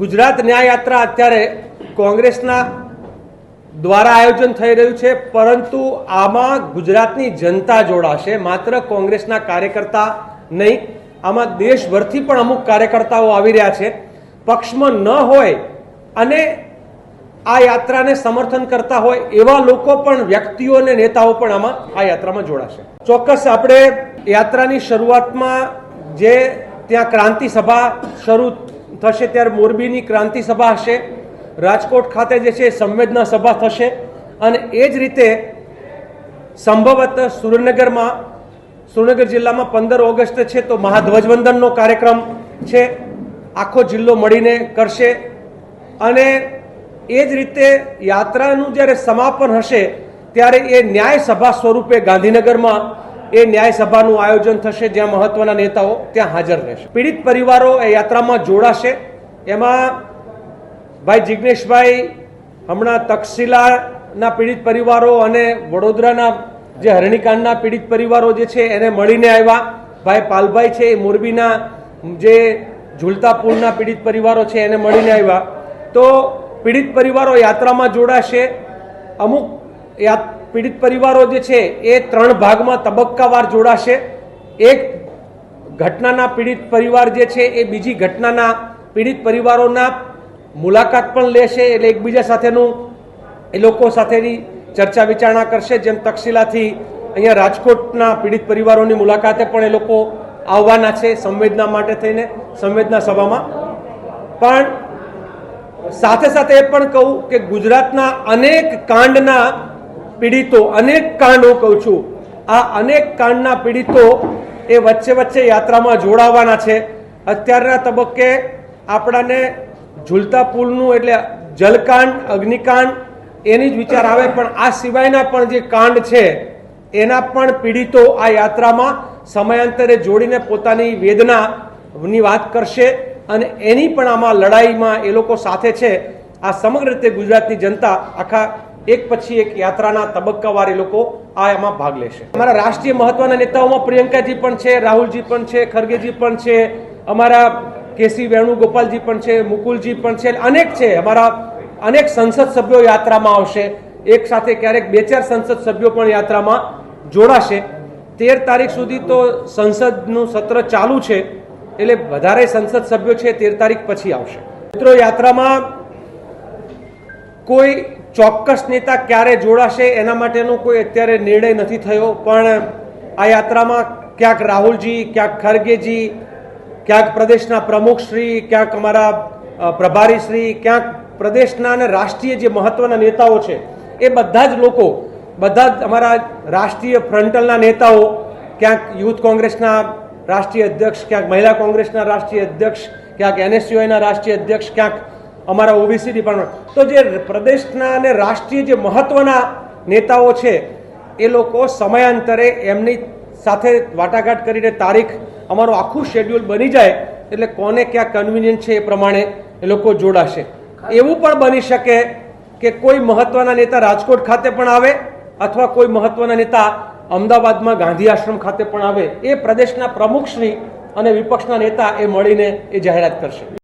ગુજરાત ન્યાયયાત્રા અત્યારે કોંગ્રેસના દ્વારા આયોજન થઈ રહ્યું છે, પરંતુ આમાં ગુજરાતની જનતા જોડાશે. માત્ર કોંગ્રેસના કાર્યકર્તા નહીં, આમાં દેશભરથી પણ અમુક કાર્યકર્તાઓ આવી રહ્યા છે. પક્ષમાં ન હોય અને આ યાત્રાને સમર્થન કરતા હોય એવા લોકો પણ, વ્યક્તિઓ અને નેતાઓ પણ આમાં આ યાત્રામાં જોડાશે. ચોક્કસ આપણે યાત્રાની શરૂઆતમાં જે ત્યાં ક્રાંતિ સભા શરૂ થશે ત્યારે મોરબીની ક્રાંતિ સભા હશે, રાજકોટ ખાતે જે છે સંવેદના સભા થશે અને એ જ રીતે સંભવત સુરેન્દ્રનગરમાં, સુરેન્દ્રનગર જિલ્લામાં પંદર ઓગસ્ટ છે તો મહાધ્વજવંદનનો કાર્યક્રમ છે, આખો જિલ્લો મળીને કરશે. અને એ જ રીતે યાત્રાનું જ્યારે સમાપન હશે, ત્યારે એ ન્યાય સભા સ્વરૂપે ગાંધીનગરમાં એ ન્યાય સભાનું આયોજન થશે, જ્યાં મહત્વના નેતાઓ ત્યાં હાજર રહેશે. પીડિત પરિવારો એ યાત્રામાં જોડાશે. એમાં ભાઈ જિજ્ઞેશભાઈ હમણાં તક્ષશિલાના પીડિત પરિવારો અને વડોદરાના જે હરણીકાંડના પીડિત પરિવારો જે છે, એને મળીને આવ્યા. ભાઈ પાલભાઈ છે, એ મોરબીના જે ઝુલતાપુરના પીડિત પરિવારો છે, એને મળીને આવ્યા. તો પીડિત પરિવારો યાત્રામાં જોડાશે. અમુક યા પીડિત પરિવારો જે છે, એ ત્રણ ભાગમાં તબક્કાવાર જોડાશે. એક ઘટનાના પીડિત પરિવાર જે છે, એ બીજી ઘટનાના પીડિત પરિવારોના મુલાકાત પણ લેશે એટલે એકબીજા સાથેનું એ લોકો સાથેની ચર્ચા વિચારણા કરશે. જેમ તક્ષશિલાથી અહીંયા રાજકોટના પીડિત પરિવારોની મુલાકાતે પણ એ લોકો આવવાના છે સંવેદના માટે થઈને, સંવેદના સભામાં. પણ સાથે સાથે એ પણ કહું કે ગુજરાતના અનેક કાંડના પીડિતો અનેક કાંડ કહું છું. આ અનેક કાંડના પીડિતો એ વચ્ચે વચ્ચે યાત્રામાં જોડાવાના છે. અત્યારના તબક્કે આપણાને ઝૂલતા પુલનું એટલે જલકાંડ, અગ્નિકાંડ એની જ વિચાર આવે, પણ આ સિવાયના પણ જે કાંડ છે, એના પણ પીડિતો આ યાત્રામાં સમયાંતરે જોડીને પોતાની વેદનાની વાત કરશે અને એની પણ આમાં લડાઈમાં એ લોકો સાથે છે. આ સમગ્ર રીતે ગુજરાતની જનતા આખા એક પછી એક યાત્રાના તબક્કાવાર એ લોકો આ એમાં ભાગ લેશે. અમારા રાષ્ટ્રીય મહત્વના નેતાઓમાં પ્રિયંકાજી પણ છે, રાહુલજી પણ છે, ખરગેજી પણ છે, અમારા કેસી વેણુગોપાલજી પણ છે, મુકુલજી પણ છે, અનેક છે. અમારા અનેક સંસદ સભ્યો યાત્રામાં આવશે. એક સાથે ક્યારેક બે ચાર સંસદ સભ્યો પણ યાત્રામાં જોડાશે. તેર તારીખ સુધી તો સંસદનું સત્ર ચાલુ છે, એટલે વધારે સંસદ સભ્યો છે તેર તારીખ પછી આવશે. મિત્રો, યાત્રામાં કોઈ ચોક્કસ નેતા ક્યારે જોડાશે એના માટેનો કોઈ અત્યારે નિર્ણય નથી થયો, પણ આ યાત્રામાં ક્યાંક રાહુલજી, ક્યાંક ખરગેજી, ક્યાંક પ્રદેશના પ્રમુખશ્રી ક્યાંક અમારા પ્રભારીશ્રી ક્યાંક પ્રદેશના અને રાષ્ટ્રીય જે મહત્વના નેતાઓ છે, એ બધા જ લોકો, બધા જ અમારા રાષ્ટ્રીય ફ્રન્ટલના નેતાઓ, ક્યાંક યુથ કોંગ્રેસના રાષ્ટ્રીય અધ્યક્ષ, ક્યાંક મહિલા કોંગ્રેસના રાષ્ટ્રીય અધ્યક્ષ, ક્યાંક એનએસયુઆઈના રાષ્ટ્રીય અધ્યક્ષ, ક્યાંક અમારા ઓબીસી ડિપાર્ટમેન્ટ તો જે પ્રદેશના અને રાષ્ટ્રીય જે મહત્વના નેતાઓ છે, એ લોકો સમયાંતરે એમની સાથે વાટાઘાટ કરીને તારીખ, અમારું આખું શેડ્યુલ બની જાય, એટલે કોને ક્યાં કન્વિનિયન્ટ છે એ પ્રમાણે એ લોકો જોડાશે. એવું પણ બની શકે કે કોઈ મહત્વના નેતા રાજકોટ ખાતે પણ આવે, અથવા કોઈ મહત્વના નેતા અમદાવાદમાં ગાંધી આશ્રમ ખાતે પણ આવે, એ પ્રદેશના પ્રમુખશ્રી અને વિપક્ષના નેતા એ મળીને એ જાહેરાત કરશે.